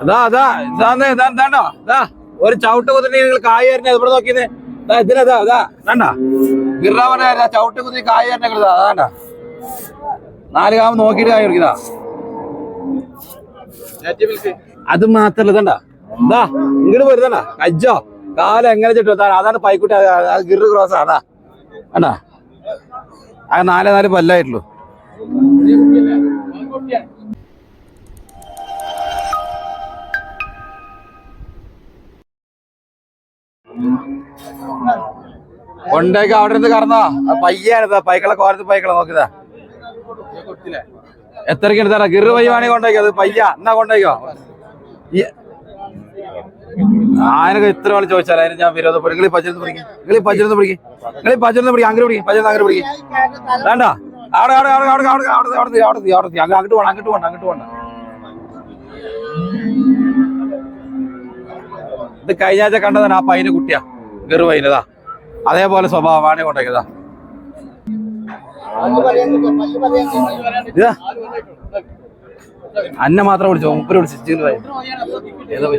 അതാ അതാ ഇതാന്ന് ഇതാ ഇതാണ്ടോ ഇതാ ഒരു ചവിട്ട് കുതിരി നിങ്ങൾ കായ തരുന്നത് ഇവിടെ നോക്കിയത് ഇതാ ഇതിനതാ ഇതാ വേണ്ട ഗിറാവനെ ചവിട്ട് കുതിരി കായ തരുന്നത് അതാണ്ട നാല് കാവ് നോക്കിയിട്ട് കായ കൊടുക്കുന്നതാ അത് മാത്രല്ല ഇതണ്ട ഇതാ ഇങ്ങോട്ട് വരുതണ്ട കജ്ജോ കാല എങ്ങനെ ചിട്ടു അതാണ് പൈക്കുട്ടി ഗിറ് ക്രോസ് അതാ വേണ്ട ആ നാലേ നാല് പല്ലായിട്ടുള്ളൂ കൊണ്ടേക്ക് അവിടെ നിന്ന് കറന്നോ പയ്യാണിതാ പൈക്കളെ കോരത്ത് പൈക്കളെ നോക്കിതാ എത്രക്ക് എടുത്താ ഗിറ് പയ്യാണെങ്കിൽ കൊണ്ടേക്കോ അത് പയ്യ എന്നാ കൊണ്ടേക്കോ ആനൊക്കെ ഇത്ര വേണം ചോദിച്ചാൽ അതിന് ഞാൻ വിരോധപ്പെടും നിങ്ങൾ പച്ചിരുന്ന് പിടിക്കും നിങ്ങൾ പച്ചിരുന്ന് പിടിക്കും നിങ്ങൾ പച്ചിരുന്ന് പിടിക്കും അങ്ങനെ പിടിക്കും പച്ചിരുന്ന് അങ്ങനെ പിടിക്കും വേണ്ട അവിടെ അവിടെ അവിടെ അവിടെ അവിടെ അവിടെ അവിടെ അവിടെ അങ്ങോട്ട് പോകണം അങ്ങോട്ട് പോകണം അങ്ങോട്ട് പോകണം ഇത് കഴിഞ്ഞ ആഴ്ച കണ്ടതാണ് ആ പൈന കുട്ടിയാ. ഗെറു പൈനതാ അതേപോലെ സ്വഭാവമാണ് കൊണ്ടേക്കതാ അന്നെ മാത്രം വിളിച്ചോ മുപ്പര് വിളിച്ചു. ഏതാ.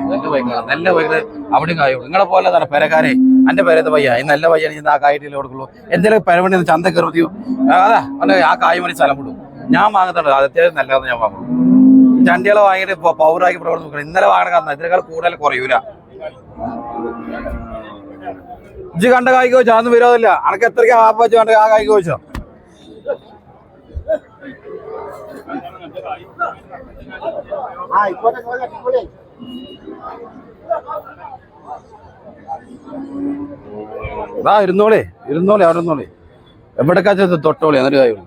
നല്ല വൈകുന്നത് നല്ല പൈക്കൾ അവിടെ കായുള്ളൂ നിങ്ങളെ പോലെ തന്നെ പെരക്കാരെ എന്റെ പേരത്തെ പയ്യ ഈ നല്ല പയ്യാണ് എനിക്ക് ആ കായിട്ടില്ല കൊടുക്കുള്ളൂ. എന്തെങ്കിലും പരമണി ചന്ത കയറിയോ അതാ ആ കായ് മണി സ്ഥലം വിടും. ഞാൻ വാങ്ങത്തേണ്ടത് അത് അത്യാവശ്യം നല്ലതെന്ന് ഞാൻ വാങ്ങും. ചണ്ടികളെ വാങ്ങിയിട്ട് ഇപ്പൊ പൗറാക്കി പ്രവർത്തിക്കണം ഇന്നലെ വാങ്ങണ കാരണം ഇതിനേക്കാൾ കൂടുതൽ കുറയൂല. ഇജ്ജ് കണ്ട കായ്ക്ക് വെച്ചോ? അന്ന് വിരോധമില്ല അനക്ക് എത്രയ്ക്ക് ആപ്പ് വെച്ച് കണ്ട ആ കായ്ക്ക് വെച്ചോ? ആ ഇരുന്നോളേ. ഇരുന്നോളേ അവിടെ ഇരുന്നോളേ. എവിടെക്കാച്ച തൊട്ടോളി? എന്നൊരു കാര്യം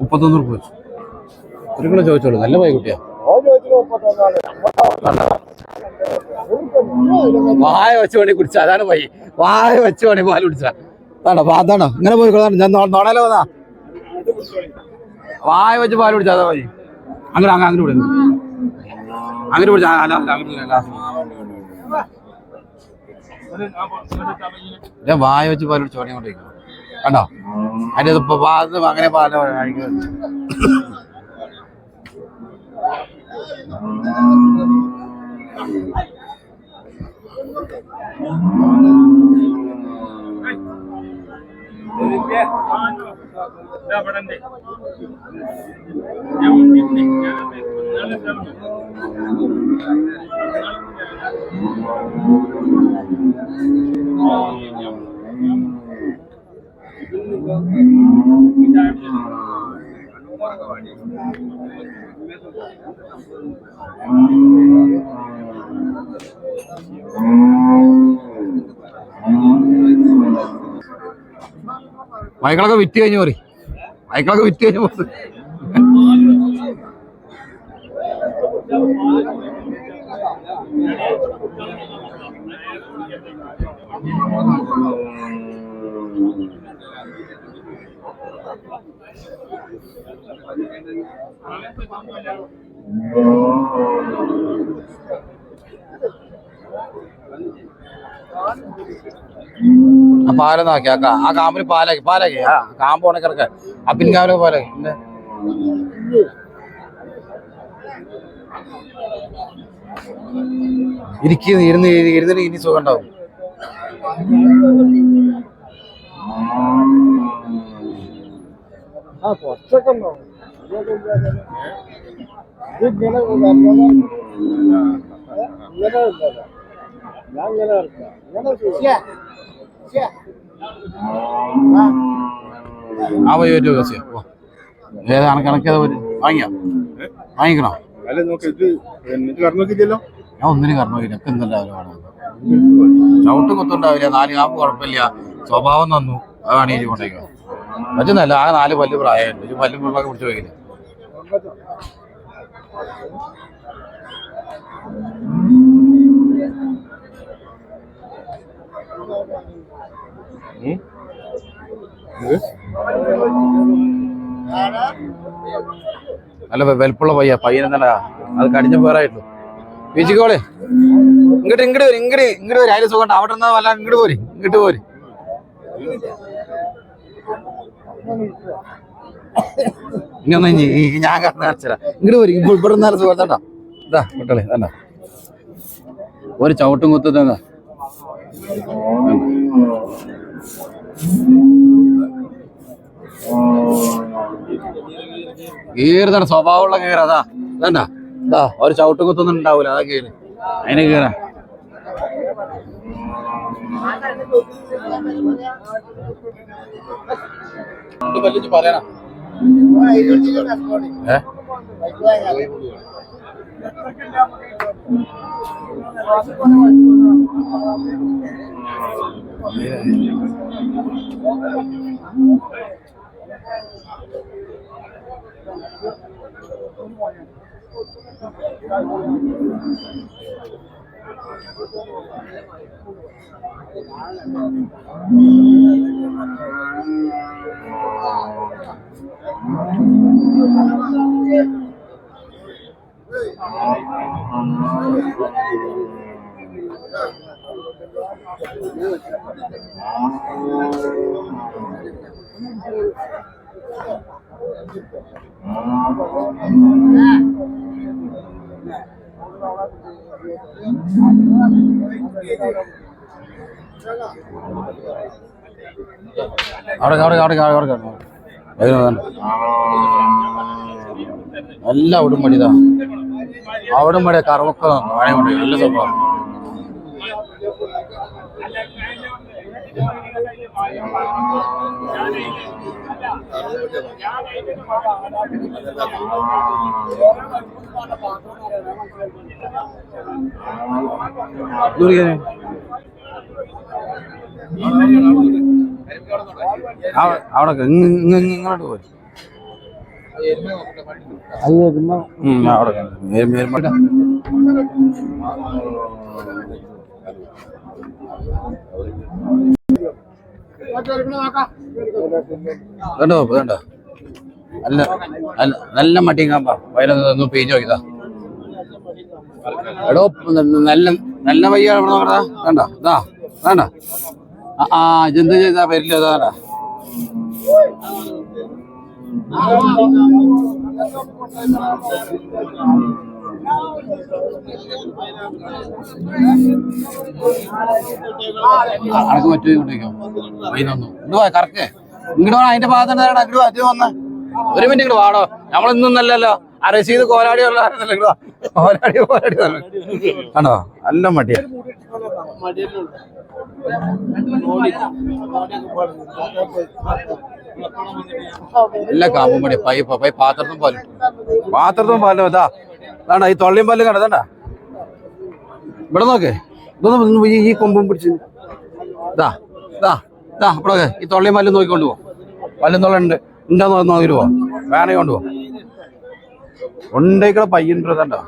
മുപ്പത്തൊന്ന് റുപ്യ വെച്ചു. ഒരു കിലോ ചോദിച്ചോളൂ. നല്ല പൈകുട്ടിയാ വായ വെച്ച് വേണി കുടിച്ച. അതാണ് പൈ വായ വെച്ച് വേണി പാൽ കുടിച്ച. അതാണോ? അതാണോ? ഇങ്ങനെ പോയി കൊടുത്താണ് ഞാൻ നോ- നോണല്ലോ വന്നാ. വായ വെച്ച് പാൽ കുടിച്ച. അതാ പൈ അങ്ങനെ അങ്ങനെ വിടുന്നു അങ്ങനെ അല്ല അങ്ങനെ ഇല്ല വായ വെച്ച് പാലോട് ചോരയും കൊണ്ടിരിക്കും കണ്ടോ അതിന്റെ ഇത് പാലം അങ്ങനെ പാലോ കഴിക്കുന്നത് Thank you. పడండి Thank you. ബൈക്കുകളൊക്കെ വിറ്റ് കഴിഞ്ഞു പറയും ബൈക്കുകളൊക്കെ വിറ്റ് കഴിഞ്ഞു പോ Oh പാലൊന്നാക്കി. ആ കാമ്പിന് പാലാക്കി പാലാക്കി. ആ കാമ്പ് ഉണക്കിറക്ക. ആ പിൻകാവിലൊക്കെ പാലാക്കി. എന്താ? ഇരിക്കുന്നു ഇരുന്ന് ഇരി- ഇരുന്നിട്ട് ഇനി സുഖം ഉണ്ടാവും ആ കുറച്ചൊക്കെ ഉണ്ടാവും ഇങ്ങനെ ഇങ്ങനെ ഞാൻ ഇങ്ങനെ ഇങ്ങനെ. ആ പോയി ഒരു കാശിയോ ഏതാണ് കണക്ക് ഏതാ വാങ്ങിക്കണോ? ഞാൻ ഒന്നിനും കർമ്മമില്ല ഒക്കെ ഇന്നല്ല അവർ ചവിട്ട് കുത്തുണ്ടാവില്ല. നാല് കാമ്പ് കുഴപ്പമില്ല. സ്വഭാവം തന്നു അതാണ് ഈ കൊണ്ടേക്കോ പറ്റുന്നല്ല ആ നാല് പല്ല് പ്രായമുണ്ട് പല്ലും പിള്ളൊക്കെ പിടിച്ചു പോയില്ല നല്ല വെൽപ്പുള്ള വലിപ്പുള്ള പയ്യ. പയ്യനെന്നല്ല അത് കടിഞ്ഞ പേറായിട്ടു വീച്ചിക്കോളെ ഇങ്ങോട്ട് ഇങ്ങോട്ട് വരും ഇങ്ങോട്ട് ഇങ്ങോട്ട് വരും. അതിന് സുഖം അവിടെ നിന്നാ വല്ല ഇങ്ങോട്ട് പോര്. ഇങ്ങോട്ട് പോര്. ഇനി ഞാൻ കാണിച്ചരാ ഇങ്ങോട്ട് പോര്. ഇവിടെ നിന്നാലും സുഖം ഇതാ കുട്ടളെ ഒരു ചവിട്ടും കുത്തുന്നതാ തന്നാ കീറുന്ന സ്വഭാവമുള്ള കീറ അതാ. ഇതണ്ട. ഇതാ ഒരു ചവിട്ടും കുത്തൊന്നും ഉണ്ടാവൂല അതാ കീറ്. അതിനെ കീറ. പറയണ. ഏ? Yeah. അവിടെ അവിടെ അവിടെ അവിടെ അവിടെ. നല്ല ഉടുമ്പടിതാ അവിടുമ്പടി കറവൊക്കെ വാഴയുണ്ട് നല്ല സ്വഭാവം അവിടെ ഇങ്ങ- ഇങ്ങ- ഇങ്ങ- ഇങ്ങോട്ട് പോയി അയ്യോ അവിടെ. കണ്ടോ കണ്ടോ? നല്ല നല്ല നല്ല മട്ടിങ്ങാപ്പാ വയലൊന്ന് പിഴിഞ്ഞു നോക്കിതാ എടോ നല്ല നല്ല വയ്യ ഇവിടെ നോക്കടാ. ഇതാ വേണ്ട ആ ജന്തു ചെയ്താ? വരില്ല അതാ അനക്ക് കൊണ്ടേക്കോ വൈകുന്നു ഇങ്ങോട്ട് വാ കറക്റ്റ് ഇങ്ങോട്ട് അതിന്റെ ഭാഗത്ത് ഇങ്ങോട്ട് ഇത് വന്ന്. ഒരു മിനിറ്റ് ഇങ്ങോട്ട് വാടോ. നമ്മൾ നല്ലല്ലോ. ആ റഷീദ് കോലാടി ഉള്ള ഇങ്ങോട്ട് വാ. കോലാടി കോലാടി ആണോ നല്ല മടിയാ. എല്ലാ കാമ്പും മടിയാ. പൈ പൈ പാത്രത്തും പാലും. പാത്രത്തും പാലും ഇതാ വേണ്ട ഈ തൊള്ളിയും പല്ലും കണ്ട ഇതാണ്ടാ ഇവിടെ നോക്കേ. ഇതൊന്നും ഈ കൊമ്പും പിടിച്ച് ഇതാ ഇതാ ഇതാ ഇവിടെ ഈ തൊള്ളിയും പല്ലും നോക്കിക്കൊണ്ട് പോവാം പല്ലും തൊള്ളുണ്ട് ഉണ്ടോ. നോക്കിട്ട് പോവാം വേണേ കൊണ്ട് പോ ഉണ്ടേക്കളെ പയ്യന്റെ കണ്ടോ?